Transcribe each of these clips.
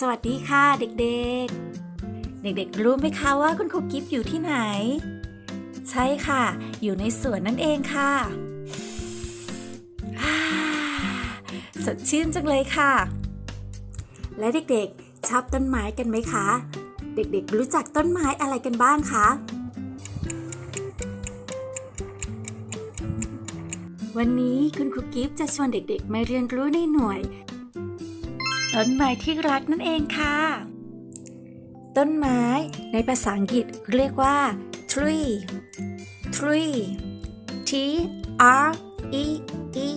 สวัสดีค่ะเด็กๆ เด็กๆ รู้ไหมคะว่าคุณครูกิฟต์อยู่ที่ไหน ใช่ค่ะ อยู่ในสวนนั่นเองค่ะ สดชื่นจังเลยค่ะ และเด็กๆ ชอบต้นไม้กันไหมคะ เด็กๆ รู้จักต้นไม้อะไรกันบ้างคะ วันนี้คุณครูกิฟต์จะชวนเด็กๆ มาเรียนรู้ในหน่วย ต้นไม้ที่รักนั่นเองค่ะ ต้นไม้ในภาษาอังกฤษเรียกว่า tree tree T R E E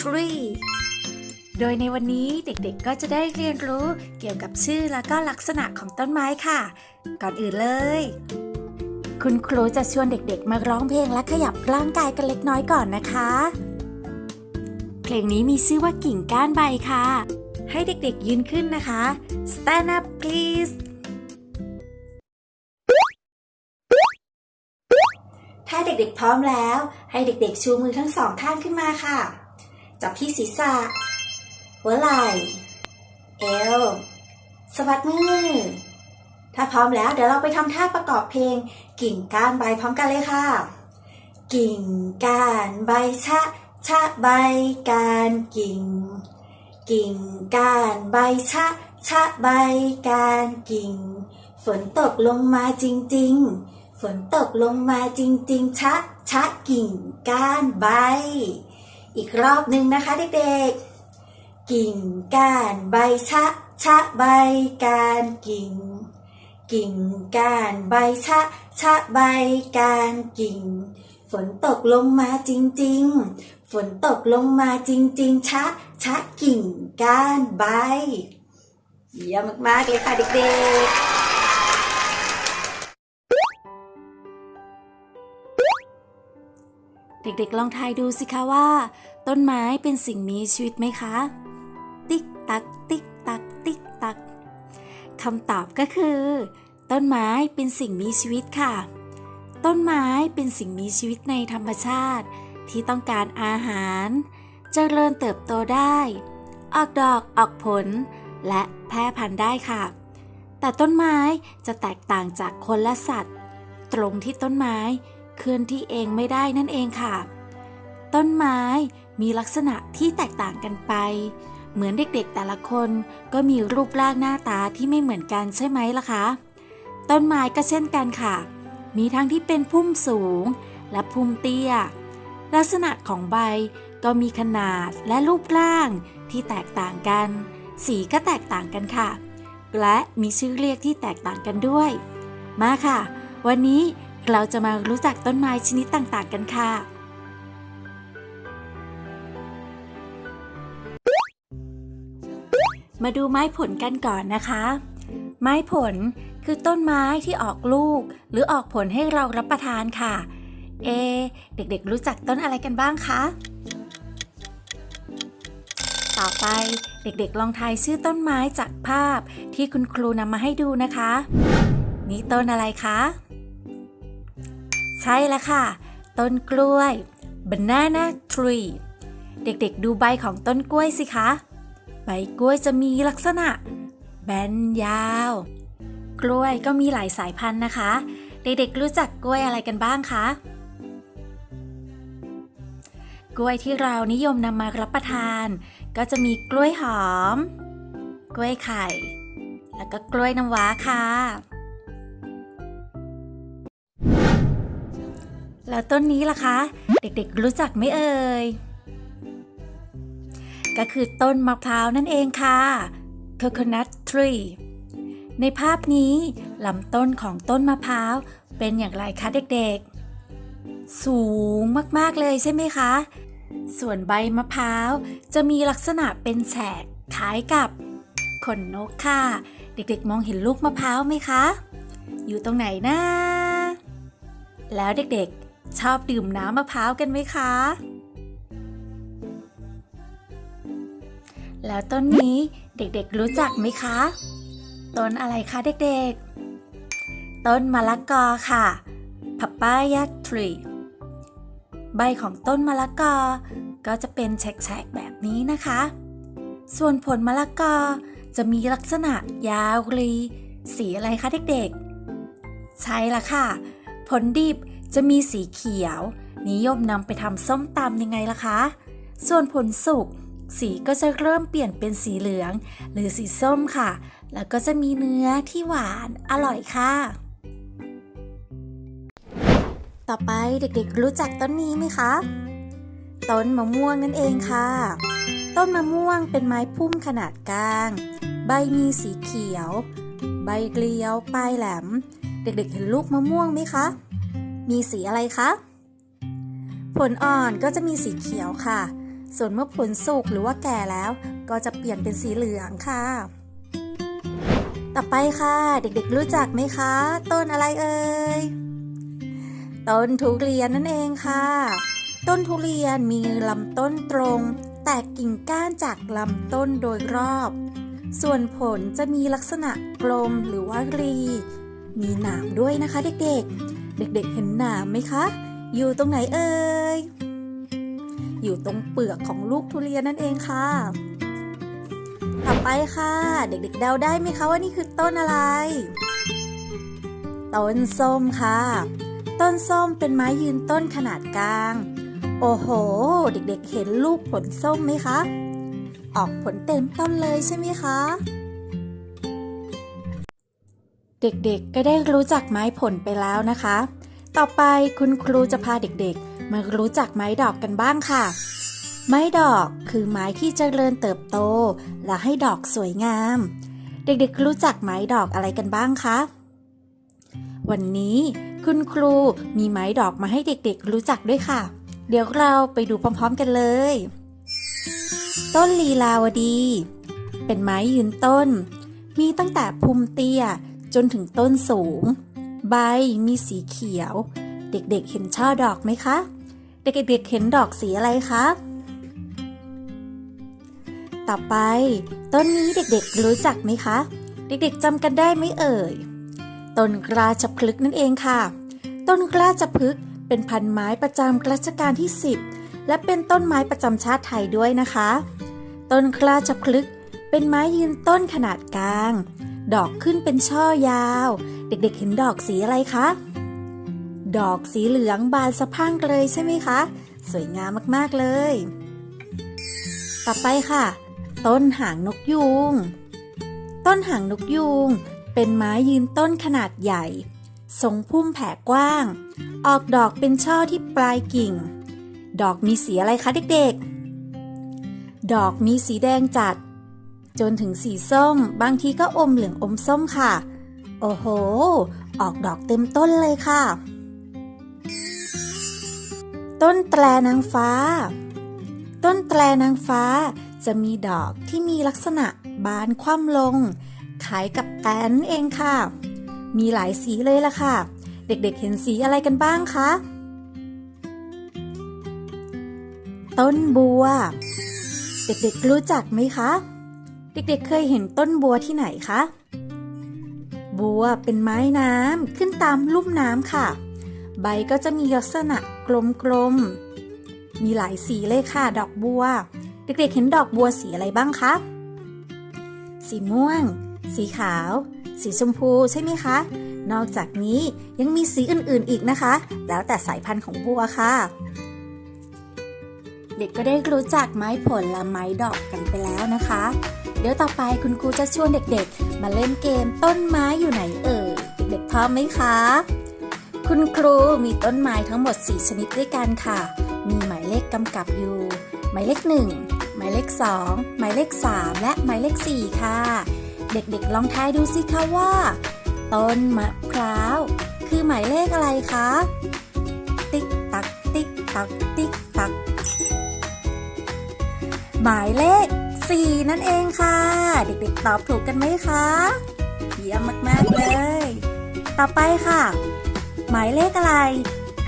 tree โดยในวันนี้เด็กๆก็จะได้เรียนรู้เกี่ยวกับชื่อและก็ลักษณะของต้นไม้ค่ะ ก่อนอื่นเลย คุณครูจะชวนเด็กๆ มาร้องเพลงและขยับร่างกายกันเล็กน้อยก่อนนะคะ เพลงนี้มีชื่อว่ากิ่งก้านใบค่ะ ให้เด็กๆยืนขึ้นนะคะ stand up please ถ้าเด็กๆพร้อมแล้ว ให้เด็กๆชูมือทั้งสองข้างขึ้นมาค่ะ จับที่ศีรษะ หัวไหล่ เอวสะบัดมือ ถ้าพร้อมแล้วเดี๋ยวเราไปทำท่าประกอบเพลง กิ่งก้านใบพร้อมกันเลยค่ะ กิ่งก้านใบชะชะใบกานกิ่ง กิ่งก้านใบชะ ชะใบก้านกิ่ง ฝนตกลงมาจริง ๆ ฝนตกลงมาจริง ๆ ชะ ชะกิ่งก้านใบ อีกรอบหนึ่งนะคะเด็กๆ กิ่งก้านใบชะ ชะใบก้านกิ่ง กิ่งก้านใบชะ ชะใบก้านกิ่งฝนตกลงมาจริง ๆ ฝนตกลงมาจริง ๆ ชะ ชะกิ่งก้านใบ เยี่ยมมากๆเลยค่ะเด็กๆเด็กๆ ลองทายดูสิคะว่า ต้นไม้เป็นสิ่งมีชีวิตไหมคะ ติ๊กตัก ติ๊กตัก ติ๊กตักคำตอบก็คือ ต้นไม้เป็นสิ่งมีชีวิตค่ะ ต้นไม้เป็นสิ่งมีชีวิตในธรรมชาติ ที่ต้องการอาหารเจริญเติบโตได้ ออกดอกออกผล และแพร่พันธุ์ได้ค่ะ แต่ต้นไม้จะแตกต่างจากคนและสัตว์ ตรงที่ต้นไม้เคลื่อนที่เองไม่ได้นั่นเองค่ะ ต้นไม้มีลักษณะที่แตกต่างกันไป เหมือนเด็กๆแต่ละคนก็มีรูปร่างหน้าตาที่ไม่เหมือนกันใช่ไหมล่ะคะ ต้นไม้ก็เช่นกันค่ะ มีทั้งที่เป็นพุ่มสูงและพุ่มเตี้ย ลักษณะของใบก็มีขนาดและรูปร่างที่แตกต่างกัน สีก็แตกต่างกันค่ะ และมีชื่อเรียกที่แตกต่างกันด้วย มาค่ะ วันนี้เราจะมารู้จักต้นไม้ชนิดต่างๆกันค่ะ มาดูไม้ผลกันก่อนนะคะ ไม้ผลคือต้นไม้ที่ออกลูก หรือออกผลให้เรารับประทานค่ะ เอ เด็กๆรู้จักต้นอะไรกันบ้างคะ ต่อไปเด็กๆลองทายชื่อต้นไม้จากภาพที่คุณครูนำมาให้ดูนะคะ นี่ต้นอะไรคะ ใช่แล้วค่ะ ต้นกล้วย banana tree เด็กๆดูใบของต้นกล้วยสิคะ ใบกล้วยจะมีลักษณะ แบนยาว กล้วยก็มีหลายสายพันธุ์นะคะ เด็กๆรู้จักกล้วยอะไรกันบ้างคะ กล้วยที่เรานิยมนำมารับประทาน ก็จะมีกล้วยหอม กล้วยไข่ แล้วก็กล้วยน้ำว้าค่ะ แล้วต้นนี้ล่ะคะ เด็กๆรู้จักไหมเอ่ย ก็คือต้นมะพร้าวนั่นเองค่ะ coconut tree ในภาพนี้ลำต้นของต้นมะพร้าวเป็นอย่างไรคะเด็กๆ สูงมากๆเลยใช่ไหมคะ ส่วนใบมะพร้าวจะมีลักษณะเป็นแฉกคล้ายกับขนนกค่ะ เด็กๆมองเห็นลูกมะพร้าวไหมคะ อยู่ตรงไหนนะ แล้วเด็กๆชอบดื่มน้ำมะพร้าวกันไหมคะ แล้วต้นนี้เด็กๆรู้จักไหมคะ ต้นอะไรคะเด็กๆ ต้นมะละกอค่ะ papaya tree ใบของต้นมะละกอ ก็จะเป็นแฉกๆแบบนี้นะคะ ส่วนผลมะละกอจะมีลักษณะยาวรีสีอะไรคะเด็กๆ ใช่ละค่ะ ผลดิบจะมีสีเขียว นิยมนำไปทำส้มตำยังไงล่ะคะ ส่วนผลสุกสีก็จะเริ่มเปลี่ยนเป็นสีเหลือง หรือสีส้มค่ะ แล้วก็จะมีเนื้อที่หวานอร่อยค่ะ ต่อไปเด็กๆรู้จักต้นนี้ไหมคะ ต้นมะม่วงนั่นเองค่ะ ต้นมะม่วงเป็นไม้พุ่มขนาดกลาง ใบมีสีเขียว ใบเกลียว ปลายแหลม เด็กๆเห็นลูกมะม่วงไหมคะ มีสีอะไรคะ ผลอ่อนก็จะมีสีเขียวค่ะ ส่วนเมื่อผลสุกหรือว่าแก่แล้ว ก็จะเปลี่ยนเป็นสีเหลืองค่ะ ต่อไปค่ะ เด็กๆรู้จักไหมคะ ต้นอะไรเอ่ย ต้นทุเรียนนั่นเองค่ะ ต้นทุเรียนมีลำต้นตรง แตกกิ่งก้านจากลำต้นโดยรอบ ส่วนผลจะมีลักษณะกลมหรือว่ารี มีหนามด้วยนะคะเด็กๆ เด็กๆเห็นหนามไหมคะ อยู่ตรงไหนเอ่ย อยู่ตรงเปลือกของลูกทุเรียนนั่นเองค่ะ ต่อไปค่ะ เด็กๆเดาได้ไหมคะว่านี่คือต้นอะไร ต้นส้มค่ะ ต้นส้มเป็นไม้ยืนต้นขนาดกลาง โอ้โห เด็กๆเห็นลูกผลส้มไหมคะ ออกผลเต็มต้นเลยใช่ไหมคะ เด็กๆก็ได้รู้จักไม้ผลไปแล้วนะคะ ต่อไปคุณครูจะพาเด็กๆ มารู้จักไม้ดอกกันบ้างค่ะ ไม้ดอกคือไม้ที่เจริญเติบโต และให้ดอกสวยงาม เด็กๆรู้จักไม้ดอกอะไรกันบ้างคะ วันนี้คุณครูมีไม้ดอกมาให้เด็กๆรู้จักด้วยค่ะ เดี๋ยวเราไปดูพร้อมๆกันเลย ต้นลีลาวดี เป็นไม้ยืนต้น มีตั้งแต่พุ่มเตี้ยจนถึงต้นสูง ใบมีสีเขียว เด็กๆเห็นช่อดอกไหมคะ เด็กๆเห็นดอกสีอะไรคะต่อไป ต้นนี้เด็กๆรู้จักไหมคะ เด็กๆจำกันได้ไหมเอ่ย ต้นกล้าจะพลึกนั่นเองค่ะ ต้นกล้าจะพลึกเป็นพันไม้ประจำรัชกาลที่ 10 และเป็นต้นไม้ประจำชาติไทยด้วยนะคะ ต้นกล้าจะพลึกเป็นไม้ยืนต้นขนาดกลาง ดอกขึ้นเป็นช่อยาว เด็กๆเห็นดอกสีอะไรคะ ดอกสีเหลืองบานสะพั่งเลยใช่ไหมคะ สวยงามมากๆเลย ต่อไปค่ะ ต้นหางนกยูง ต้นหางนกยูง เป็นไม้ยืนต้นขนาดใหญ่ ทรงพุ่มแผ่กว้าง ออกดอกเป็นช่อที่ปลายกิ่ง ดอกมีสีอะไรคะเด็กๆ ดอกมีสีแดงจัด จนถึงสีส้ม บางทีก็อมเหลืองอมส้มค่ะ โอ้โห ออกดอกเต็มต้นเลยค่ะ ต้นแตรนางฟ้า ต้นแตรนางฟ้าจะมีดอกที่มีลักษณะบานคว่ำลง คล้ายกับแตนนเองค่ะ มีหลายสีเลยล่ะค่ะ เด็กๆเห็นสีอะไรกันบ้างคะ ต้นบัว เด็กๆรู้จักไหมคะ เด็กๆเคยเห็นต้นบัวที่ไหนคะ บัวเป็นไม้น้ำขึ้นตามลุ่มน้ำค่ะ ใบก็จะมีลักษณะกลมๆ มีหลายสีเลยค่ะ ดอกบัว เด็กๆเห็นดอกบัวสีอะไรบ้างคะ สีม่วง สีขาว สีชมพูใช่ไหมคะ นอกจากนี้ยังมีสีอื่นๆอีกนะคะ แล้วแต่สายพันธุ์ของบัวค่ะ เด็กก็ได้รู้จักไม้ผลและไม้ดอกกันไปแล้วนะคะ เดี๋ยวต่อไปคุณครูจะชวนเด็กๆ มาเล่นเกมต้นไม้อยู่ไหนเอ่ยเด็กๆพร้อมไหมคะ คุณครูมีต้นไม้ทั้งหมด 4 ชนิดด้วยกันค่ะ มีหมายเลขกำกับอยู่ หมายเลข 1 หมายเลข 2 หมายเลข 3 และหมายเลข 4 ค่ะ เด็กๆลองทายดูสิคะว่า ต้นมะพร้าว คือหมายเลขอะไรคะ ติ๊กตักติ๊กตักติ๊กตัก หมายเลข 4 นั่นเองค่ะ เด็กๆตอบถูกกันไหมคะ เยี่ยมมากๆเลย ต่อไปค่ะ หมายเลขอะไร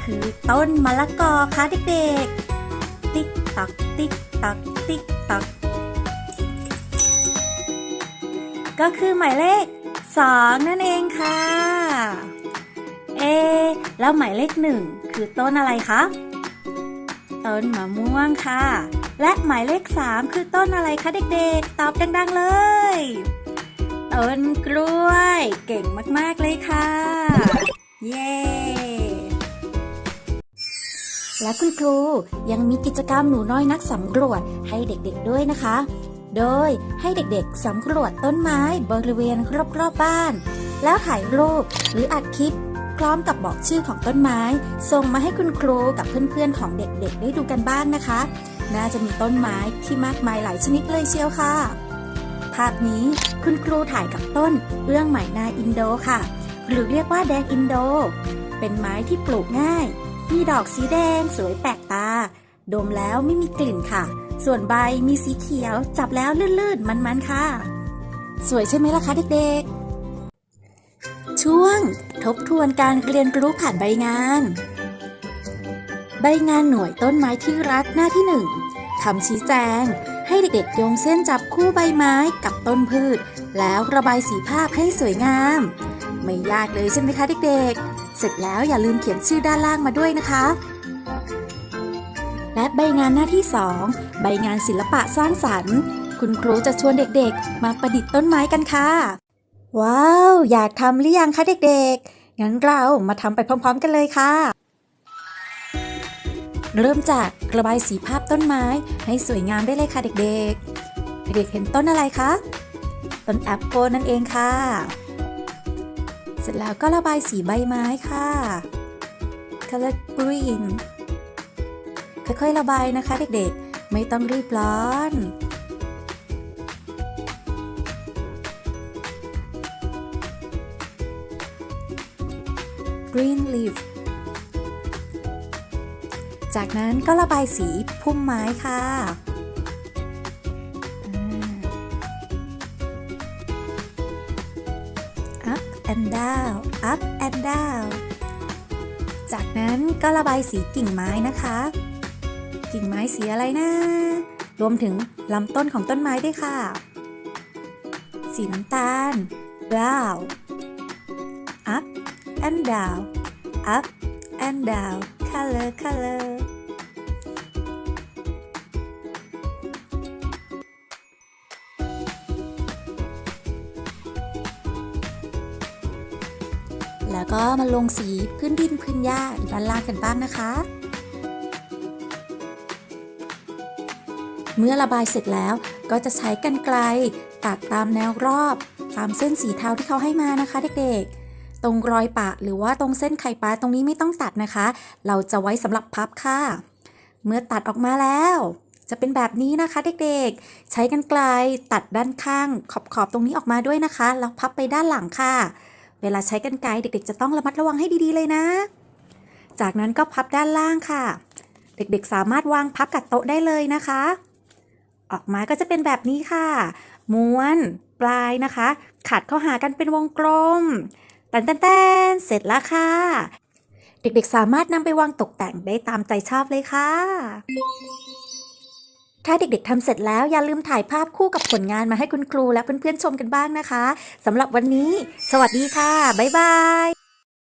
คือต้นมะละกอค่ะเด็กๆ ติ๊กตักติ๊กตักติ๊ก ก็คือหมายเลข 2 นั่นเองค่ะ เอ แล้วหมายเลขหนึ่งคือต้นอะไรคะต้นมะม่วงค่ะ และหมายเลข 3 คือต้นอะไรคะเด็กๆ ตอบดัง ๆ เลยต้นกล้วย เก่งมากๆเลยค่ะ เย้และคุณครูยังมีกิจกรรมหนูน้อยนักสำรวจให้เด็กๆด้วยนะคะ โดยให้เด็กๆสำรวจต้นไม้บริเวณรอบๆบ้าน แล้วถ่ายรูปหรืออัดคลิป พร้อมกับบอกชื่อของต้นไม้ ส่งมาให้คุณครูกับเพื่อนๆของเด็กๆได้ดูกันบ้างนะคะ น่าจะมีต้นไม้ที่มากมายหลายชนิดเลยเชียวค่ะ ภาพนี้คุณครูถ่ายกับต้นเอื้องไหมนาอินโดค่ะ หรือเรียกว่าแดงอินโด เป็นไม้ที่ปลูกง่าย มีดอกสีแดงสวยแปลกตา ดมแล้วไม่มีกลิ่นค่ะ ส่วนใบมีสีเขียวจับแล้วลื่นๆ มันๆ ค่ะ สวยใช่ไหมล่ะคะเด็กๆ ช่วงทบทวนการเรียนรู้ผ่านใบงาน ใบงานหน่วยต้นไม้ที่รักหน้าที่หนึ่งคำชี้แจง ให้เด็กๆโยงเส้นจับคู่ใบไม้กับต้นพืช แล้วระบายสีภาพให้สวยงาม ไม่ยากเลยใช่ไหมคะเด็กๆ เสร็จแล้วอย่าลืมเขียนชื่อด้านล่างมาด้วยนะคะ และใบงานหน้าที่ 2 ใบงานศิลปะสร้างสรรค์ คุณครูจะชวนเด็กๆ มาประดิษฐ์ต้นไม้กันค่ะ ว้าว อยากทำหรือยังคะเด็กๆ งั้นเรามาทำไปพร้อม ๆ กันเลยค่ะ เริ่มจากระบายสีภาพต้นไม้ให้สวยงามได้เลยค่ะเด็กๆ เด็กๆเห็นต้นอะไรคะ ต้นแอปเปิลนั่นเองค่ะ เสร็จแล้วก็ระบายสีใบไม้ค่ะ color green ค่อยๆระบายนะคะเด็กๆ ไม่ต้องรีบร้อน green leaf จากนั้นก็ระบายสีพุ่มไม้ค่ะอ่า up and down up and down จากนั้นก็ระบายสีกิ่งไม้นะคะ กิ่งไม้สีอะไรนะ รวมถึงลำต้นของต้นไม้ด้วยค่ะ สีน้ำตาล brown up and down up and down color color แล้วก็มาลงสีพื้นดินพื้นหญ้าด้านล่างกันบ้างนะคะ เมื่อระบายเสร็จแล้วก็จะใช้กันไกลตัดตามแนวรอบ ตามเส้นสีเทาที่เขาให้มานะคะเด็กๆ ตรงรอยปะหรือว่าตรงเส้นไข่ปลาตรงนี้ไม่ต้องตัดนะคะ เราจะไว้สำหรับพับค่ะ เมื่อตัดออกมาแล้ว จะเป็นแบบนี้นะคะเด็กๆ ใช้กันไกลตัดด้านข้างขอบๆตรงนี้ออกมาด้วยนะคะแล้วพับไปด้านหลังค่ะ เวลาใช้กันไกลเด็กๆ จะต้องระมัดระวังให้ดีๆเลยนะ จากนั้นก็พับด้านล่างค่ะ เด็กๆ สามารถวางพับกับโต๊ะได้เลยนะคะ ออกมาก็จะเป็นแบบนี้ค่ะ ม้วนปลายนะคะ ขัดเข้าหากันเป็นวงกลมแตนแตนเสร็จแล้วค่ะ เด็กๆสามารถนำไปวางตกแต่งได้ตามใจชอบเลยค่ะ ถ้าเด็กๆทำเสร็จแล้วอย่าลืมถ่ายภาพคู่กับผลงานมาให้คุณครูและเพื่อนๆชมกันบ้างนะคะสำหรับวันนี้ สวัสดีค่ะ บ๊ายบาย